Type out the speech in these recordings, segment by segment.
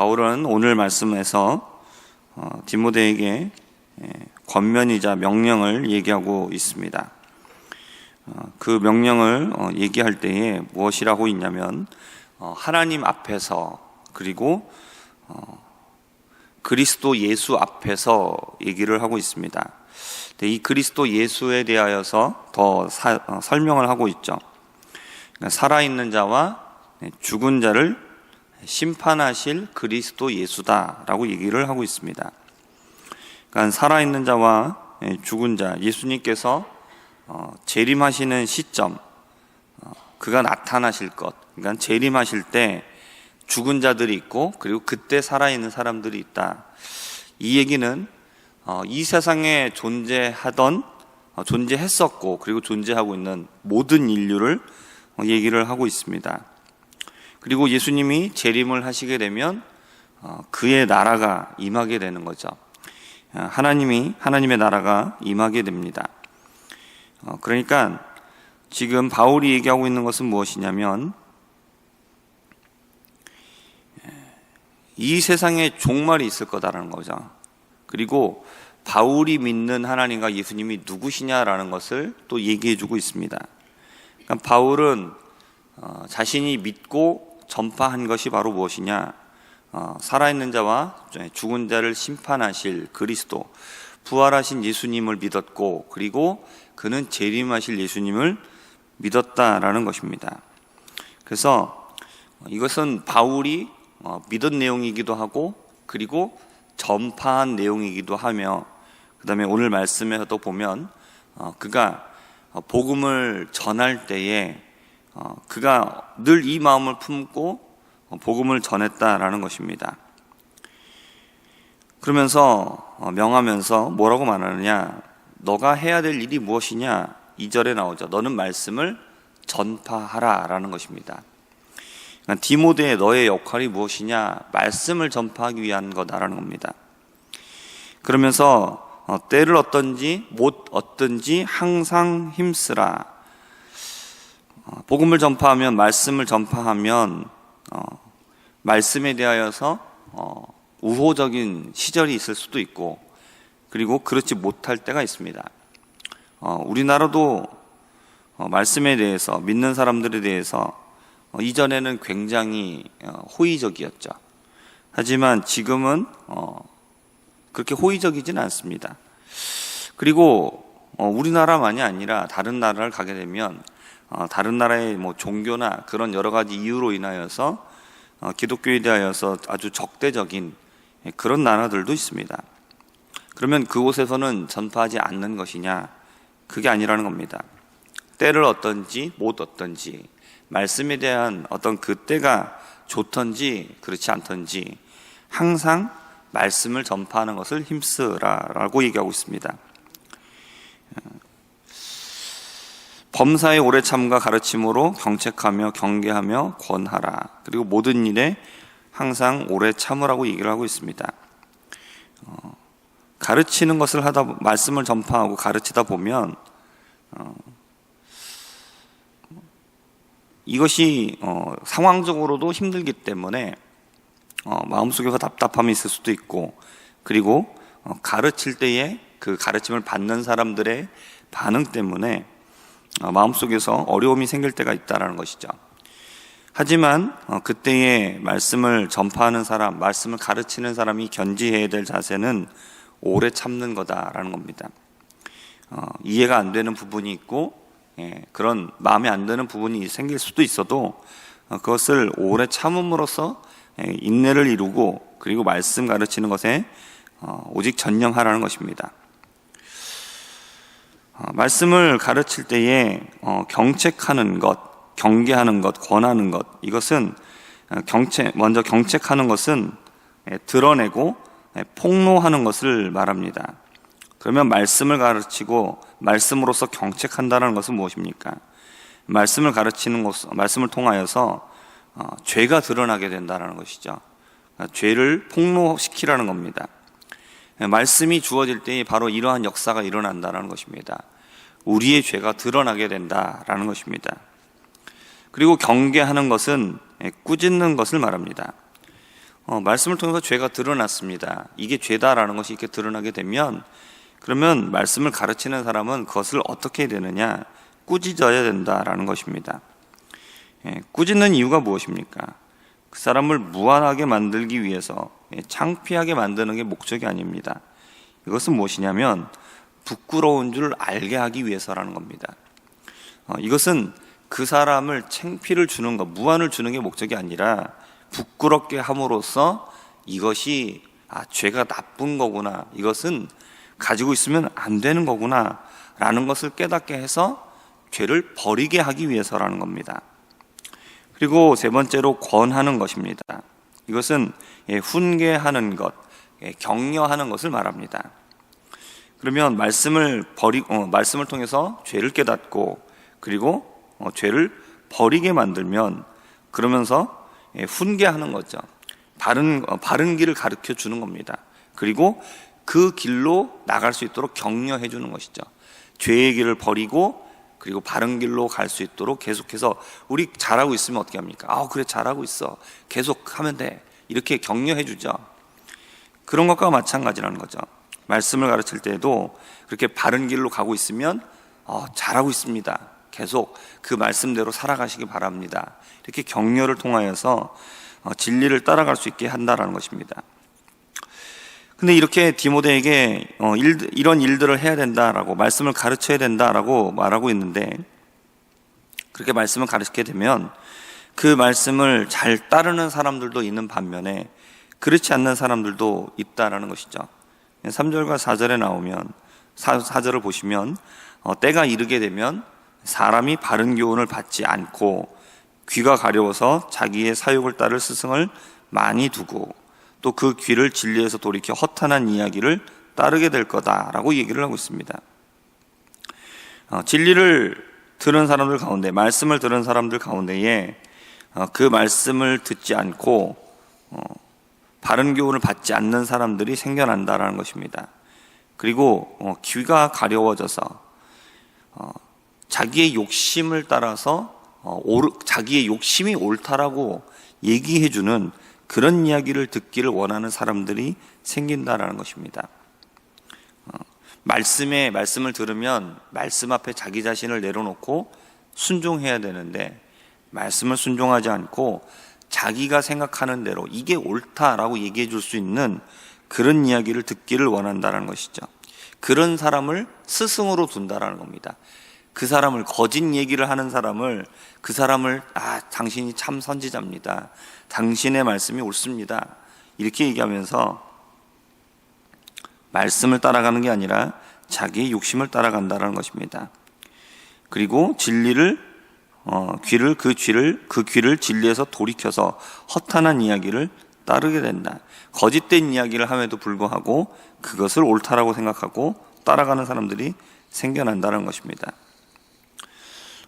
바울은 오늘 말씀에서 어, 디모데에게 예, 권면이자 명령을 얘기하고 있습니다. 어, 그 명령을 어, 얘기할 때에 무엇이라고 있냐면 어, 하나님 앞에서 그리고 어, 그리스도 예수 앞에서 얘기를 하고 있습니다. 이 그리스도 예수에 대하여서 더 설명을 하고 있죠. 그러니까 살아있는 자와 네, 죽은 자를 심판하실 그리스도 예수다라고 얘기를 하고 있습니다. 그러니까 살아있는 자와 예, 죽은 자, 예수님께서 어, 재림하시는 시점, 어, 그가 나타나실 것, 그러니까 재림하실 때 죽은 자들이 있고 그리고 그때 살아있는 사람들이 있다. 이 얘기는 어, 이 세상에 존재하던 어, 존재했었고 그리고 존재하고 있는 모든 인류를 어, 얘기를 하고 있습니다. 그리고 예수님이 재림을 하시게 되면 어, 그의 나라가 임하게 되는 거죠. 어, 하나님이 하나님의 나라가 임하게 됩니다. 어, 그러니까 지금 바울이 얘기하고 있는 것은 무엇이냐면 이 세상에 종말이 있을 거다라는 거죠. 그리고 바울이 믿는 하나님과 예수님이 누구시냐라는 것을 또 얘기해 주고 있습니다. 그러니까 바울은 어, 자신이 믿고 전파한 것이 바로 무엇이냐? 어, 살아있는 자와 죽은 자를 심판하실 그리스도, 부활하신 예수님을 믿었고, 그리고 그는 재림하실 예수님을 믿었다라는 것입니다. 그래서 이것은 바울이 어, 믿은 내용이기도 하고, 그리고 전파한 내용이기도 하며, 그 다음에 오늘 말씀에서도 보면, 어, 그가 어, 복음을 전할 때에 어, 그가 늘 이 마음을 품고 어, 복음을 전했다라는 것입니다. 그러면서 어, 명하면서 뭐라고 말하느냐? 너가 해야 될 일이 무엇이냐? 2절에 나오죠. 너는 말씀을 전파하라라는 것입니다. 그러니까 디모데의 너의 역할이 무엇이냐? 말씀을 전파하기 위한 거다라는 겁니다. 그러면서 어, 때를 얻든지 못 얻든지 항상 힘쓰라. 어, 복음을 전파하면 말씀을 전파하면 어, 말씀에 대하여서 어, 우호적인 시절이 있을 수도 있고 그리고 그렇지 못할 때가 있습니다. 어, 우리나라도 어, 말씀에 대해서 믿는 사람들에 대해서 어, 이전에는 굉장히 어, 호의적이었죠. 하지만 지금은 어, 그렇게 호의적이지는 않습니다. 그리고 어, 우리나라만이 아니라 다른 나라를 가게 되면 어, 다른 나라의 뭐 종교나 그런 여러 가지 이유로 인하여서 어, 기독교에 대하여서 아주 적대적인 예, 그런 나라들도 있습니다. 그러면 그곳에서는 전파하지 않는 것이냐? 그게 아니라는 겁니다. 때를 얻든지 못 얻든지 말씀에 대한 어떤 그 때가 좋던지 그렇지 않던지 항상 말씀을 전파하는 것을 힘쓰라라고 얘기하고 있습니다. 범사에 오래 참가 가르침으로 경책하며 경계하며 권하라. 그리고 모든 일에 항상 오래 참으라고 얘기를 하고 있습니다. 어, 가르치는 것을 하다 보- 말씀을 전파하고 가르치다 보면 어, 이것이 어, 상황적으로도 힘들기 때문에 어, 마음속에서 답답함이 있을 수도 있고 그리고 어, 가르칠 때에 그 가르침을 받는 사람들의 반응 때문에 어, 마음속에서 어려움이 생길 때가 있다라는 것이죠. 하지만 어, 그때의 말씀을 전파하는 사람, 말씀을 가르치는 사람이 견지해야 될 자세는 오래 참는 거다라는 겁니다. 어, 이해가 안 되는 부분이 있고 예, 그런 마음에 안 드는 부분이 생길 수도 있어도 어, 그것을 오래 참음으로써 예, 인내를 이루고 그리고 말씀 가르치는 것에 어, 오직 전념하라는 것입니다. 어, 말씀을 가르칠 때에 어, 경책하는 것, 경계하는 것, 권하는 것 이것은 어, 경책 먼저 경책하는 것은 예, 드러내고 예, 폭로하는 것을 말합니다. 그러면 말씀을 가르치고 말씀으로서 경책한다는 것은 무엇입니까? 말씀을 가르치는 것, 말씀을 통하여서 어, 죄가 드러나게 된다는 것이죠. 그러니까 죄를 폭로시키라는 겁니다. 예, 말씀이 주어질 때 바로 이러한 역사가 일어난다는 것입니다. 우리의 죄가 드러나게 된다라는 것입니다. 그리고 경계하는 것은 예, 꾸짖는 것을 말합니다. 어, 말씀을 통해서 죄가 드러났습니다. 이게 죄다라는 것이 이렇게 드러나게 되면 그러면 말씀을 가르치는 사람은 그것을 어떻게 되느냐? 꾸짖어야 된다라는 것입니다. 예, 꾸짖는 이유가 무엇입니까? 그 사람을 무한하게 만들기 위해서 예, 창피하게 만드는 게 목적이 아닙니다. 이것은 무엇이냐면 부끄러운 줄 알게 하기 위해서라는 겁니다. 어, 이것은 그 사람을 창피를 주는 것, 무한을 주는 게 목적이 아니라 부끄럽게 함으로써 이것이 아, 죄가 나쁜 거구나. 이것은 가지고 있으면 안 되는 거구나. 라는 것을 깨닫게 해서 죄를 버리게 하기 위해서라는 겁니다. 그리고 세 번째로 권하는 것입니다. 이것은 예, 훈계하는 것, 예, 격려하는 것을 말합니다. 그러면 말씀을 버리, 어, 말씀을 통해서 죄를 깨닫고 그리고 어, 죄를 버리게 만들면 그러면서 예, 훈계하는 거죠. 바른 어, 바른 길을 가르쳐 주는 겁니다. 그리고 그 길로 나갈 수 있도록 격려해 주는 것이죠. 죄의 길을 버리고 그리고 바른 길로 갈 수 있도록 계속해서 우리 잘하고 있으면 어떻게 합니까? 아, 그래 잘하고 있어. 계속 하면 돼. 이렇게 격려해 주죠. 그런 것과 마찬가지라는 거죠. 말씀을 가르칠 때에도 그렇게 바른 길로 가고 있으면 어, 잘하고 있습니다. 계속 그 말씀대로 살아가시기 바랍니다. 이렇게 격려를 통하여서 어, 진리를 따라갈 수 있게 한다라는 것입니다. 근데 이렇게 디모데에게 어, 일, 이런 일들을 해야 된다라고 말씀을 가르쳐야 된다라고 말하고 있는데 그렇게 말씀을 가르치게 되면 그 말씀을 잘 따르는 사람들도 있는 반면에 그렇지 않는 사람들도 있다라는 것이죠. 3절과 4절에 나오면 4, 4절을 보시면 어, 때가 이르게 되면 사람이 바른 교훈을 받지 않고 귀가 가려워서 자기의 사욕을 따를 스승을 많이 두고 또 그 귀를 진리에서 돌이켜 허탄한 이야기를 따르게 될 거다라고 얘기를 하고 있습니다. 어, 진리를 들은 사람들 가운데 말씀을 들은 사람들 가운데에 어, 그 말씀을 듣지 않고 어, 바른 교훈을 받지 않는 사람들이 생겨난다라는 것입니다. 그리고 어, 귀가 가려워져서 어, 자기의 욕심을 따라서 자기의 욕심이 옳다라고 얘기해주는 그런 이야기를 듣기를 원하는 사람들이 생긴다라는 것입니다. 어, 말씀에 말씀을 들으면 말씀 앞에 자기 자신을 내려놓고 순종해야 되는데 말씀을 순종하지 않고 자기가 생각하는 대로 이게 옳다라고 얘기해 줄 수 있는 그런 이야기를 듣기를 원한다는 것이죠. 그런 사람을 스승으로 둔다라는 겁니다. 그 사람을 거짓 얘기를 하는 사람을 그 사람을 아 당신이 참 선지자입니다. 당신의 말씀이 옳습니다. 이렇게 얘기하면서 말씀을 따라가는 게 아니라 자기의 욕심을 따라간다는 것입니다. 그리고 진리를 어, 귀를 그 귀를 그 귀를 진리에서 돌이켜서 허탄한 이야기를 따르게 된다. 거짓된 이야기를 함에도 불구하고 그것을 옳다라고 생각하고 따라가는 사람들이 생겨난다는 것입니다.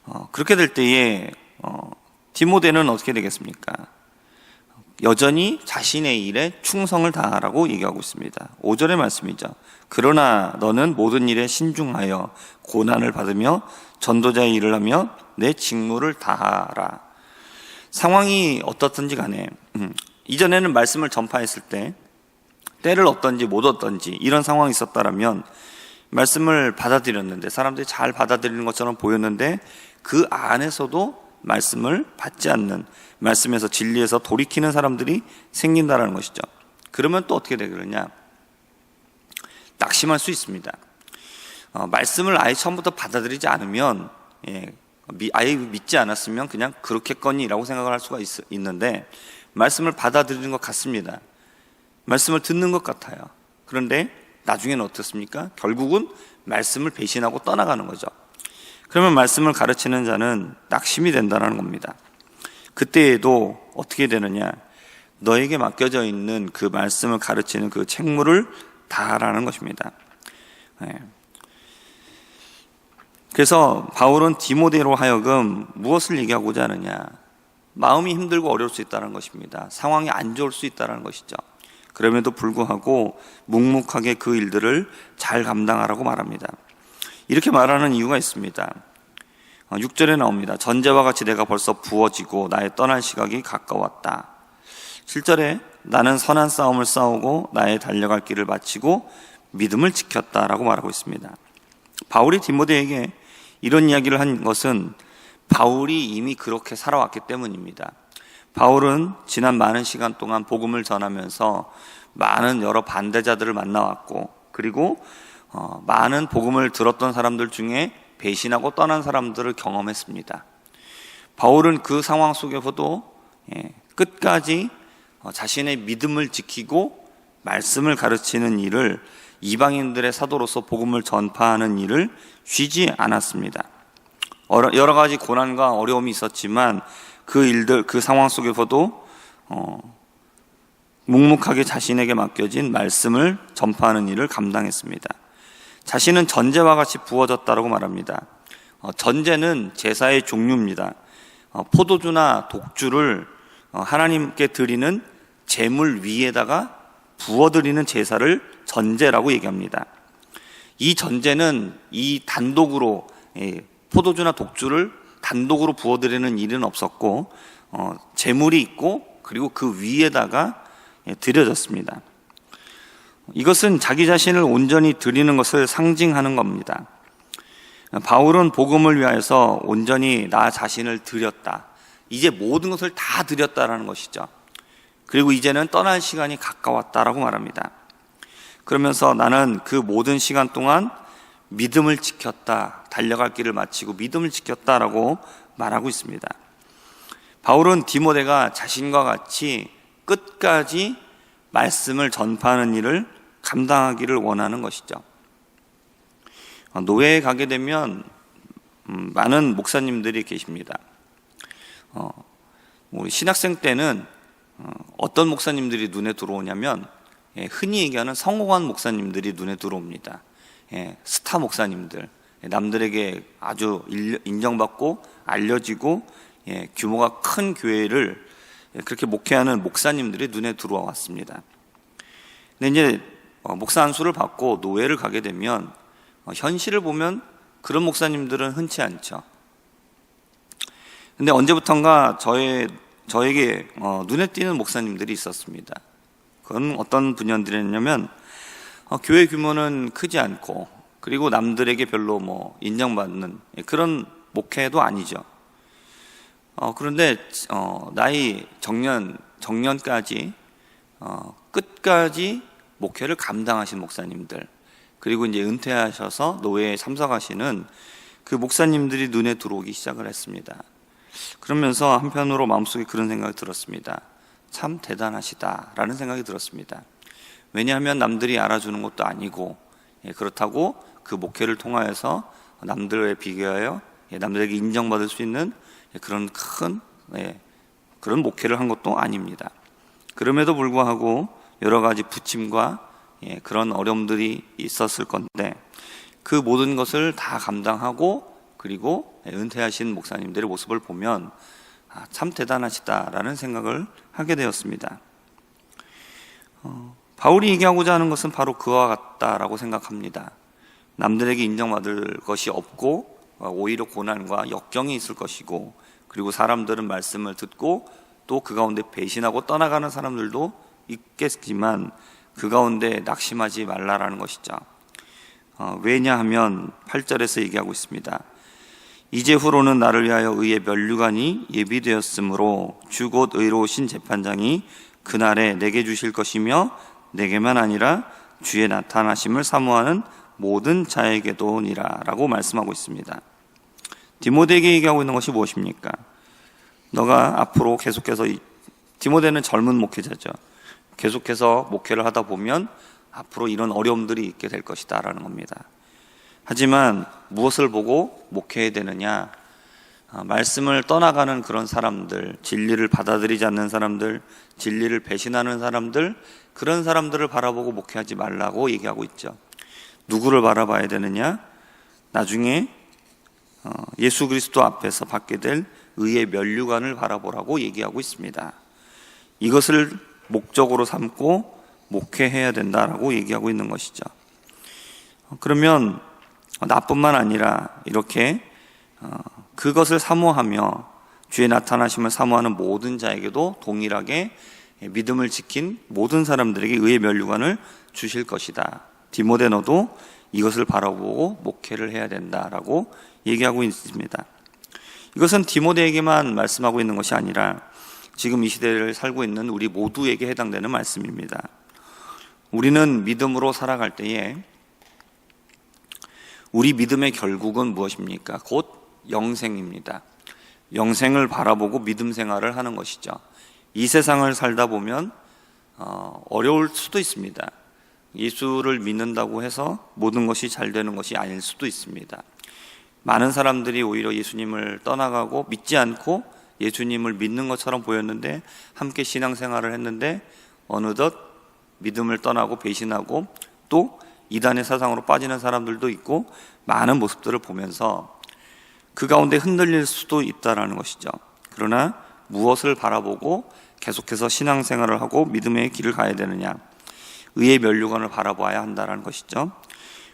어, 그렇게 될 때에 어, 디모데는 어떻게 되겠습니까? 여전히 자신의 일에 충성을 다하라고 얘기하고 있습니다. 5절의 말씀이죠. 그러나 너는 모든 일에 신중하여 고난을 받으며 전도자의 일을 하며 내 직무를 다하라. 상황이 어떻든지 간에 음, 이전에는 말씀을 전파했을 때 때를 얻던지 못 얻던지 이런 상황이 있었다라면 말씀을 받아들였는데 사람들이 잘 받아들이는 것처럼 보였는데 그 안에서도 말씀을 받지 않는 말씀에서 진리에서 돌이키는 사람들이 생긴다라는 것이죠. 그러면 또 어떻게 되느냐? 낙심할 수 있습니다. 어, 말씀을 아예 처음부터 받아들이지 않으면 예, 미- 아예 믿지 않았으면 그냥 그렇겠거니라고 생각을 할 수가 있, 있는데 말씀을 받아들이는 것 같습니다. 말씀을 듣는 것 같아요. 그런데 나중에는 어떻습니까? 결국은 말씀을 배신하고 떠나가는 거죠. 그러면 말씀을 가르치는 자는 낙심이 된다는 겁니다. 그때에도 어떻게 되느냐? 너에게 맡겨져 있는 그 말씀을 가르치는 그 책무를 다하라는 것입니다. 예. 그래서 바울은 디모데로 하여금 무엇을 얘기하고자 하느냐? 마음이 힘들고 어려울 수 있다는 것입니다. 상황이 안 좋을 수 있다는 것이죠. 그럼에도 불구하고 묵묵하게 그 일들을 잘 감당하라고 말합니다. 이렇게 말하는 이유가 있습니다. 6절에 나옵니다. 전제와 같이 내가 벌써 부어지고 나의 떠날 시각이 가까웠다. 7절에 나는 선한 싸움을 싸우고 나의 달려갈 길을 마치고 믿음을 지켰다라고 말하고 있습니다. 바울이 디모데에게 이런 이야기를 한 것은 바울이 이미 그렇게 살아왔기 때문입니다. 바울은 지난 많은 시간 동안 복음을 전하면서 많은 여러 반대자들을 만나왔고 그리고 어, 많은 복음을 들었던 사람들 중에 배신하고 떠난 사람들을 경험했습니다. 바울은 그 상황 속에서도 예, 끝까지 어, 자신의 믿음을 지키고 말씀을 가르치는 일을 이방인들의 사도로서 복음을 전파하는 일을 쉬지 않았습니다. 여러 가지 고난과 어려움이 있었지만 그 일들, 그 상황 속에서도 어, 묵묵하게 자신에게 맡겨진 말씀을 전파하는 일을 감당했습니다. 자신은 전제와 같이 부어졌다고 말합니다. 어, 전제는 제사의 종류입니다. 어, 포도주나 독주를 어, 하나님께 드리는 제물 위에다가 부어드리는 제사를 전제라고 얘기합니다. 이 전제는 이 단독으로 예, 포도주나 독주를 단독으로 부어드리는 일은 없었고 어, 제물이 있고 그리고 그 위에다가 예, 드려졌습니다. 이것은 자기 자신을 온전히 드리는 것을 상징하는 겁니다. 바울은 복음을 위하여서 온전히 나 자신을 드렸다. 이제 모든 것을 다 드렸다라는 것이죠. 그리고 이제는 떠날 시간이 가까웠다라고 말합니다. 그러면서 나는 그 모든 시간 동안 믿음을 지켰다. 달려갈 길을 마치고 믿음을 지켰다라고 말하고 있습니다. 바울은 디모데가 자신과 같이 끝까지 말씀을 전파하는 일을 감당하기를 원하는 것이죠. 노예에 가게 되면 음, 많은 목사님들이 계십니다. 어, 우리 신학생 때는 어, 어떤 목사님들이 눈에 들어오냐면 예, 흔히 얘기하는 성공한 목사님들이 눈에 들어옵니다. 예, 스타 목사님들, 예, 남들에게 아주 인정받고 알려지고 예, 규모가 큰 교회를 예, 그렇게 목회하는 목사님들이 눈에 들어왔습니다. 근데 이제 어, 목사 안수를 받고 노예를 가게 되면 어, 현실을 보면 그런 목사님들은 흔치 않죠. 근데 언제부턴가 저의, 저에게 어, 눈에 띄는 목사님들이 있었습니다. 그건 어떤 분연들이었냐면 어, 교회 규모는 크지 않고 그리고 남들에게 별로 뭐 인정받는 그런 목회도 아니죠. 어, 그런데 어, 나이 정년 정년까지 어, 끝까지 목회를 감당하신 목사님들 그리고 이제 은퇴하셔서 노예에 참석하시는 그 목사님들이 눈에 들어오기 시작을 했습니다. 그러면서 한편으로 마음속에 그런 생각이 들었습니다. 참 대단하시다라는 생각이 들었습니다. 왜냐하면 남들이 알아주는 것도 아니고 예, 그렇다고 그 목회를 통하여서 남들에 비교하여 예, 남들에게 인정받을 수 있는 예, 그런 큰 예, 그런 목회를 한 것도 아닙니다. 그럼에도 불구하고 여러 가지 부침과 예, 그런 어려움들이 있었을 건데 그 모든 것을 다 감당하고 그리고 은퇴하신 목사님들의 모습을 보면 아, 참 대단하시다라는 생각을 하게 되었습니다. 어, 바울이 얘기하고자 하는 것은 바로 그와 같다라고 생각합니다. 남들에게 인정받을 것이 없고 어, 오히려 고난과 역경이 있을 것이고 그리고 사람들은 말씀을 듣고 또 그 가운데 배신하고 떠나가는 사람들도 있겠지만 그 가운데 낙심하지 말라라는 것이죠. 어, 왜냐하면 8절에서 얘기하고 있습니다. 이제 후로는 나를 위하여 의의 면류관이 예비되었으므로 주곧 의로우신 재판장이 그날에 내게 주실 것이며 내게만 아니라 주의 나타나심을 사모하는 모든 자에게도니라라고 말씀하고 있습니다. 디모데에게 얘기하고 있는 것이 무엇입니까? 너가 앞으로 계속해서 디모데는 젊은 목회자죠. 계속해서 목회를 하다 보면 앞으로 이런 어려움들이 있게 될 것이다라는 겁니다. 하지만 무엇을 보고 목회해야 되느냐? 아, 말씀을 떠나가는 그런 사람들, 진리를 받아들이지 않는 사람들, 진리를 배신하는 사람들, 그런 사람들을 바라보고 목회하지 말라고 얘기하고 있죠. 누구를 바라봐야 되느냐? 나중에 어, 예수 그리스도 앞에서 받게 될 의의 면류관을 바라보라고 얘기하고 있습니다. 이것을 목적으로 삼고 목회해야 된다라고 얘기하고 있는 것이죠. 그러면 나뿐만 아니라 이렇게 어, 그것을 사모하며 주의 나타나심을 사모하는 모든 자에게도 동일하게 믿음을 지킨 모든 사람들에게 의의 면류관을 주실 것이다. 디모데 너도 이것을 바라보고 목회를 해야 된다라고 얘기하고 있습니다. 이것은 디모데에게만 말씀하고 있는 것이 아니라 지금 이 시대를 살고 있는 우리 모두에게 해당되는 말씀입니다. 우리는 믿음으로 살아갈 때에 우리 믿음의 결국은 무엇입니까? 곧 영생입니다. 영생을 바라보고 믿음 생활을 하는 것이죠. 이 세상을 살다 보면 어, 어려울 수도 있습니다. 예수를 믿는다고 해서 모든 것이 잘 되는 것이 아닐 수도 있습니다. 많은 사람들이 오히려 예수님을 떠나가고 믿지 않고 예수님을 믿는 것처럼 보였는데 함께 신앙생활을 했는데 어느덧 믿음을 떠나고 배신하고 또 이단의 사상으로 빠지는 사람들도 있고 많은 모습들을 보면서 그 가운데 흔들릴 수도 있다라는 것이죠. 그러나 무엇을 바라보고 계속해서 신앙생활을 하고 믿음의 길을 가야 되느냐? 의의 면류관을 바라봐야 한다라는 것이죠.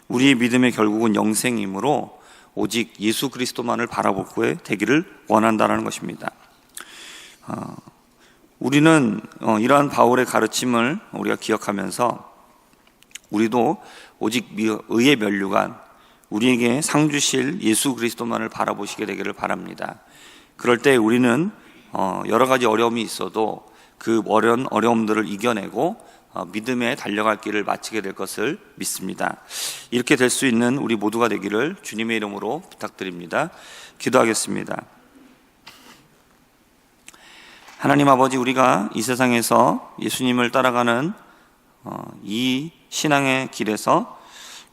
우리의 믿음의 결국은 영생이므로 오직 예수 그리스도만을 바라보고 되기를 원한다라는 것입니다. 어, 우리는 어, 이러한 바울의 가르침을 우리가 기억하면서 우리도 오직 의의 면류관, 우리에게 상 주실 예수 그리스도만을 바라보시게 되기를 바랍니다. 그럴 때 우리는 어, 여러 가지 어려움이 있어도 그 어려운 어려움들을 이겨내고 어, 믿음에 달려갈 길을 마치게 될 것을 믿습니다. 이렇게 될 수 있는 우리 모두가 되기를 주님의 이름으로 부탁드립니다. 기도하겠습니다. 하나님 아버지 우리가 이 세상에서 예수님을 따라가는 어, 이 신앙의 길에서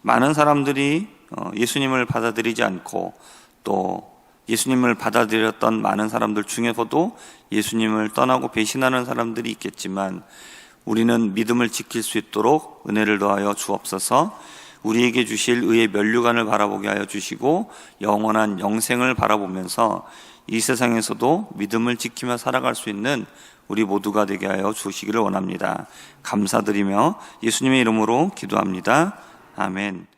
많은 사람들이 어, 예수님을 받아들이지 않고 또 예수님을 받아들였던 많은 사람들 중에서도 예수님을 떠나고 배신하는 사람들이 있겠지만 우리는 믿음을 지킬 수 있도록 은혜를 더하여 주옵소서. 우리에게 주실 의의 면류관을 바라보게 하여 주시고 영원한 영생을 바라보면서 이 세상에서도 믿음을 지키며 살아갈 수 있는 우리 모두가 되게 하여 주시기를 원합니다. 감사드리며 예수님의 이름으로 기도합니다. 아멘.